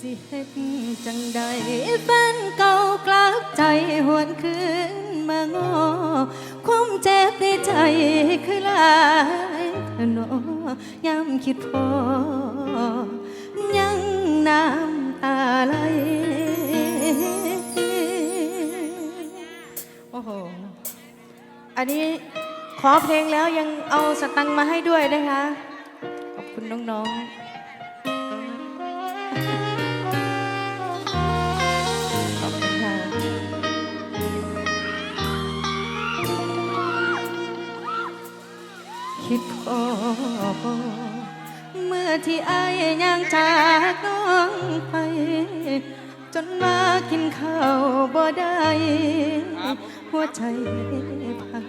สิเฮ็ดจังใดแฟนเก่ากลับใจหวนคืนมางอความเจ็บในใจคือหลายเถอะเนอยามคิดพอ ยังน้ำตาไหลโอ้โห อันนี้ขอเพลงแล้วยังเอาสตังค์มาให้ด้วยนะคะ ขอบคุณน้องๆ คิดพอเมื่อที่อายยังจากน้องไป จนมากินข้าวบ่ได้ หัวใจพัง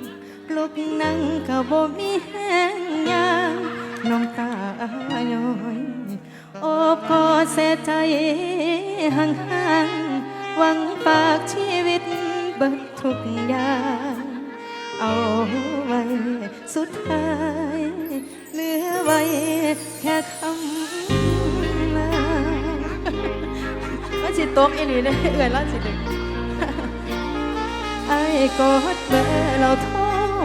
ลุกนั่งก็บ่มีแห้งยางน้องตาย้อยโอบกอดเสียใจห่างๆหวังฝากชีวิตเบิดทุกอย่าง เอา สุดท้ายเหลือไว้แค่คำลาว่าสิตกอีหลีเลยเอื่อยแล้วสิเด็กไอ้กดเบอร์เราโทร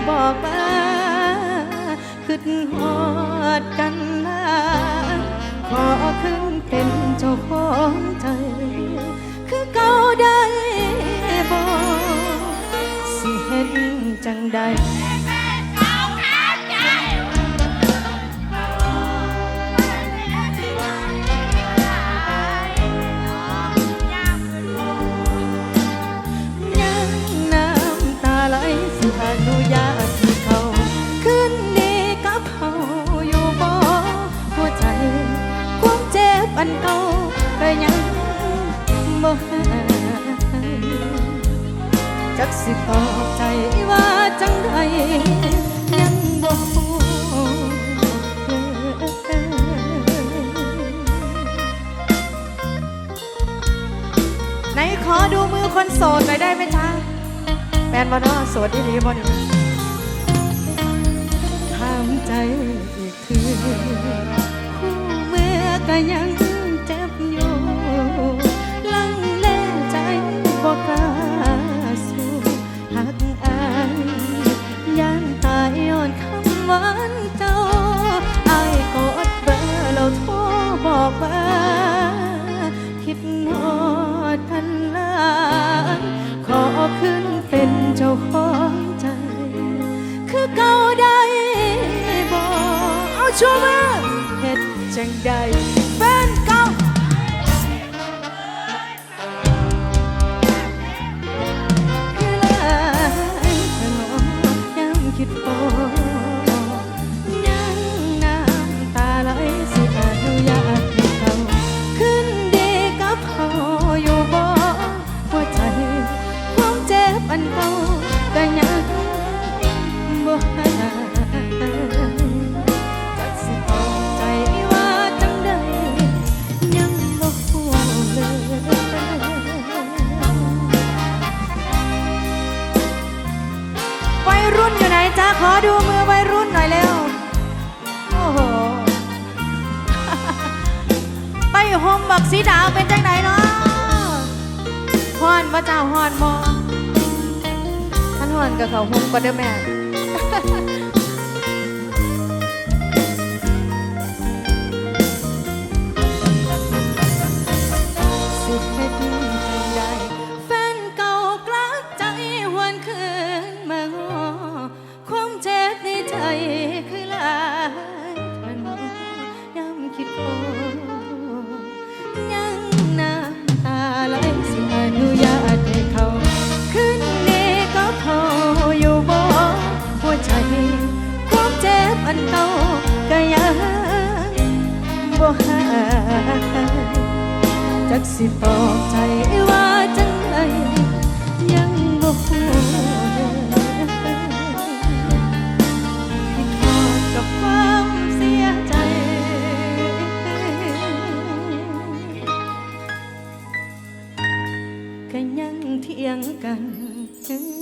บอกมาขึ้นหอดกันลาขอขึ้นเป็นเจ้าของใจคือเก่าได้บอกสิเห็นจังใด ไหนขอดูมือคนโสดหน่อยได้ไหมจ๊ะแฟนบอนอโสดที่ดีบอนี่ถามใจอีกทีคู่เมื่อก็ยัง งใด ว่าเจ้าฮอนมอท่านฮอนกับเขาโฮมก็เด้อแม่ จักสิตอบใจว่าจังไรยังบ่ฮู้คิดทอดกับความเสียใจ ก็ยังเถียงกันอ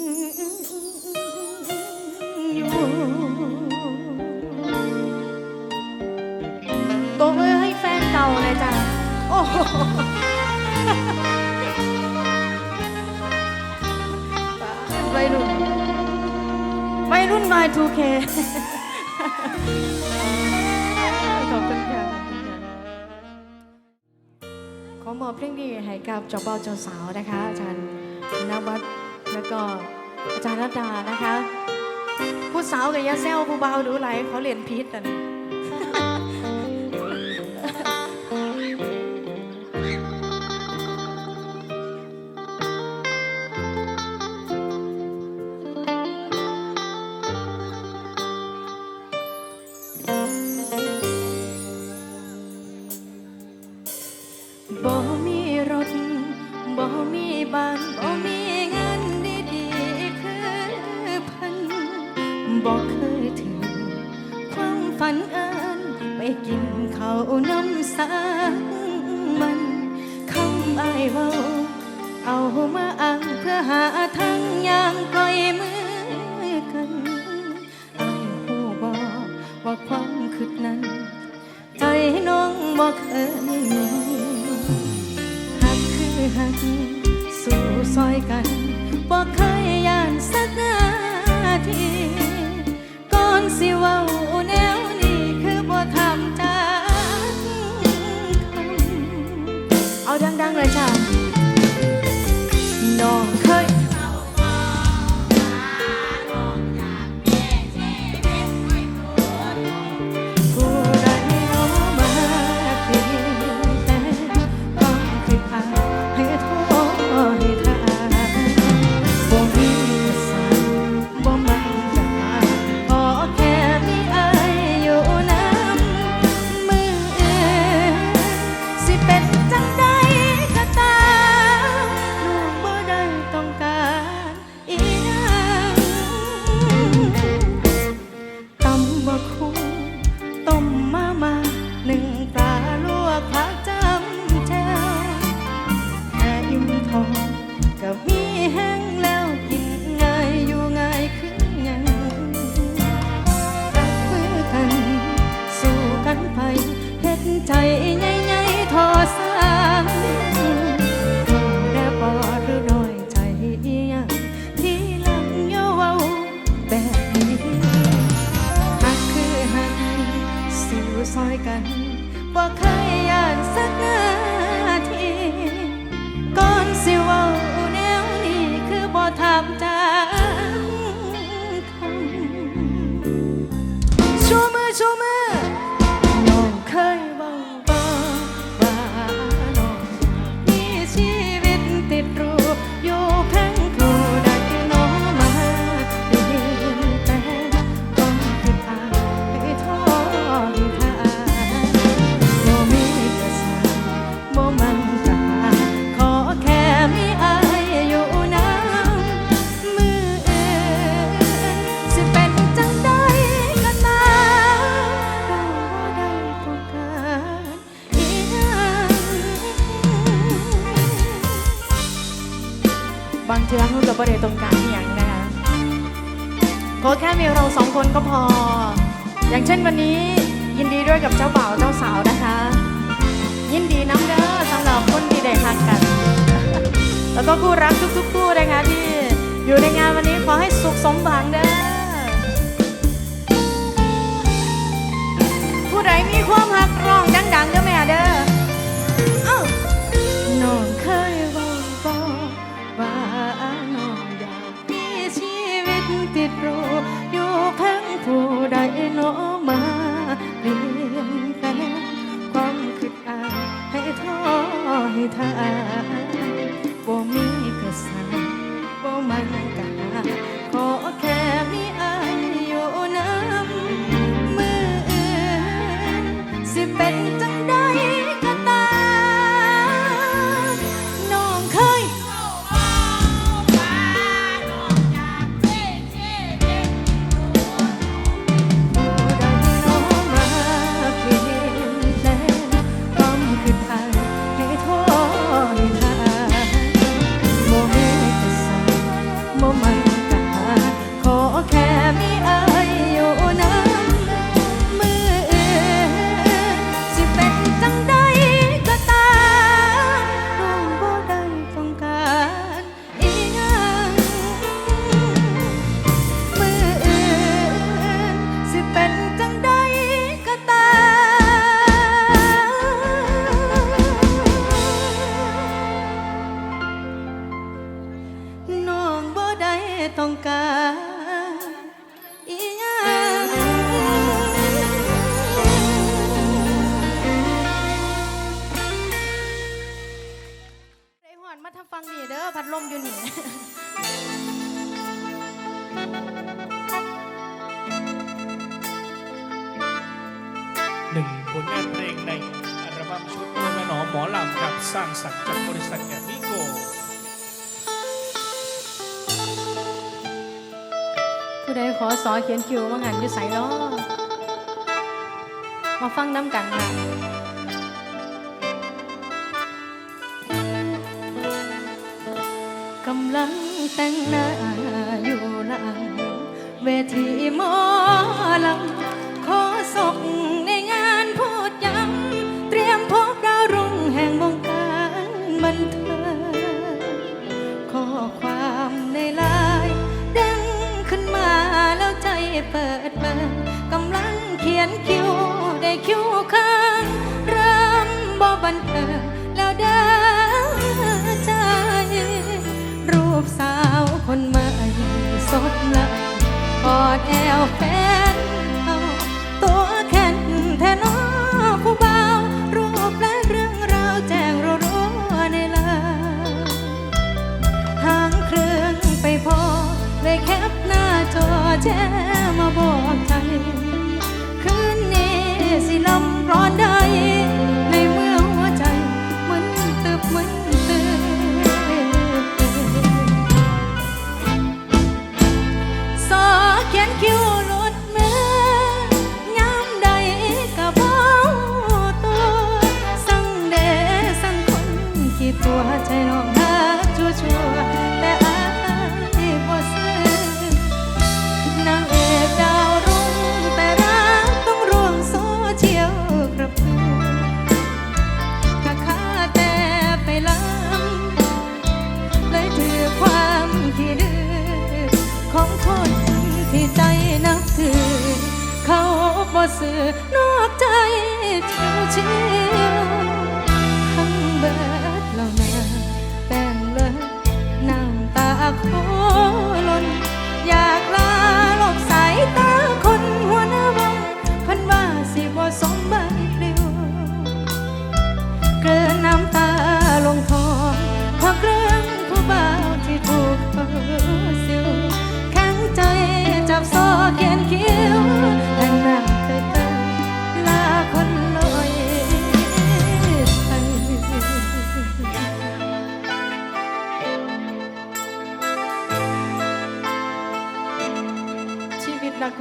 วัยรุ่นวัยรุ่น Y2K ขอบคุณค่ะขอมอบเพลงดีให้กับจ้าเบ่าวเจ้าสาวนะคะ อาจารย์นวัดแล้วก็อาจารย์รัตดานะคะ ผู้สาวกับยาแซวผู้เบาวดูไหลเขาเรียนพีทอะ บ่เคยมีหักคือหัก สู่ซอยกันบ่เคยย่านสักนาทีก่อนสิเว้าแนวนี้คือบ่ทำจากคำเอาดังๆเลยจ้าำ บางเทื่อเราก็บ่ได้ต้องกลารอย่างนะคะขอแค่มีเราสองคนก็พอ อย่างเช่นวันนี้ยินดีด้วยกับเจ้าบ่าวเจ้าสาวนะคะ ยินดีน้ำเด้อสำหรับคนที่ได้ฮักกัน แล้วก็คู่รักทุกๆคู่นะคะที่อยู่ในงานวันนี้ขอให้สุขสมหวังเด้อผู้ใดมีความหักร้องดังๆเด้อแม่เด้อ อลำครับสร้างสรรค์จากบริษัทแกนิโกผู้ใดขอสอเขียนคิวว่างานอยู่ใส่ล้อมาฟังน้ำกันค่ะกำลังแต่งหน้าอยู่หลังเวทีมอลำ บันเทิงแล้วเด้อใจ รูปสาวคนใหม่สดละกอดแอวแฟนเขาตัวแข็งแทนอผู้เบารูปและเรื่องราวแจ้งรัวในลาหางเครื่องไปพอเลยแคปหน้าจอแจ้มาบอกใจ คืนนี้สิลมร้อนเด้อ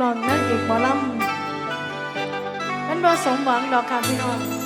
ลองนั่งเอกหมอลำมันบ่สมหวังดอกค่ะพี่น้อง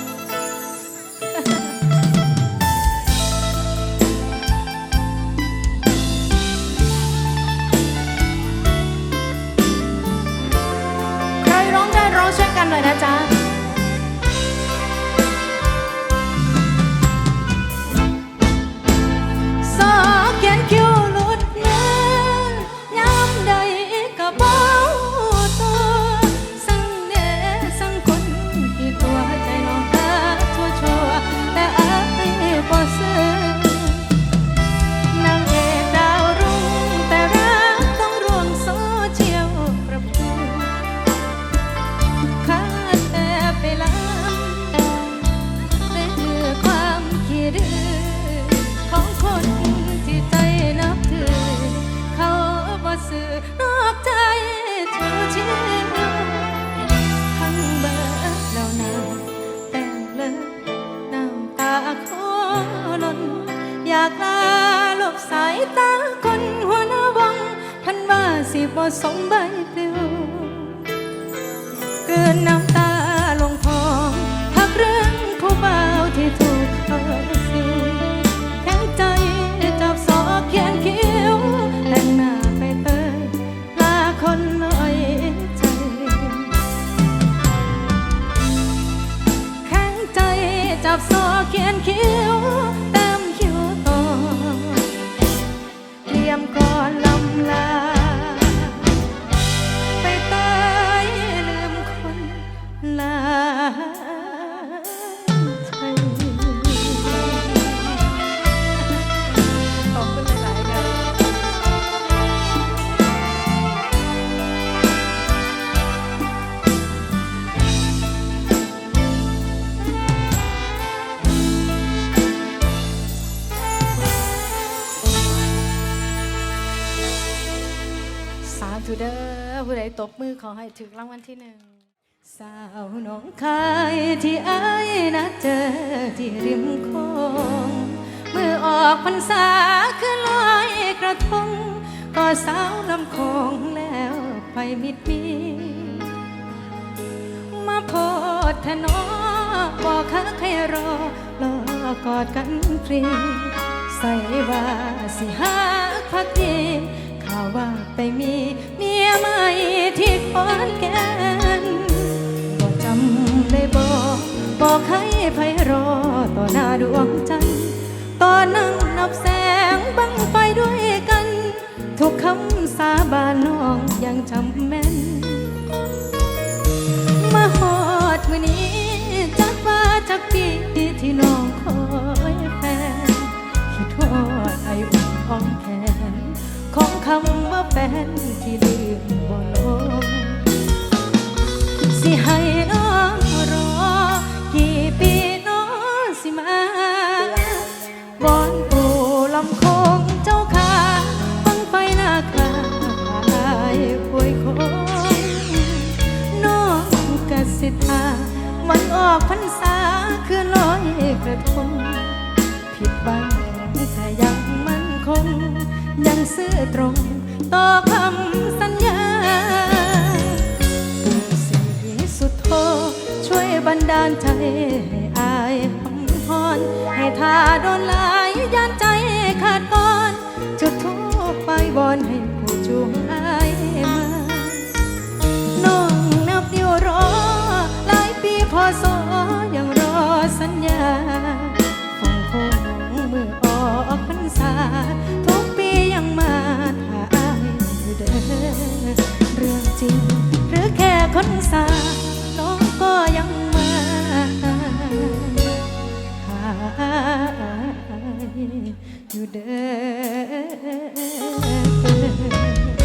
บ่สมใบปลิวเกินน้ำตา อขอให้ถึงรางวัลที่หนึ่งสาวน้องคายที่อายนัดเจอที่ริมโคงเมื่อออกพรรษาคือลอยกระทงก็สาวลำคงแล้วไปมิดมีมาโพดทนอบอกคักให้รอรอกอดกันฟรีใส่ว่าสิหาพักดีข่ วว่าไปมีเมียใหม่ที่ขอนแก่นบอกจำได้บอกบอกให้ไพรอต่อหน้าดวงจันทร์ตอนนั่งนับแสงบังไฟด้วยกัน ทุกคำสาบานน้องยังจำแม่น มาหอดมือนี้จักว่าจักปีที่น้องคอย คำว่าแฟนที่ลืมบ่ลงสิให้น้องรอ กี่ปีน้องสิมาบอนปูลำคงเจ้าขาฟังไฟหน้าคลายป่วยคงน้องกสิทาวันออกพรรษาคือลอยกระทงผิดบังแต่ยังมันคง ยังซื่อตรงต่อคำสัญญาปู่ศรีสุดโทช่วยบันดาลใจให้อายหำพรให้ทาโดนลายยานใจขาดก่อน จุดทูปไปบอนให้ผู้จูงอายมาน้องนับนิ้วรอหลายปีพอสอยังรอสัญญาฟังคงมือออกพรรษา เรื่องจริง หรือแค่คนสาน้องก็ยังมาหาอยู่เด้อ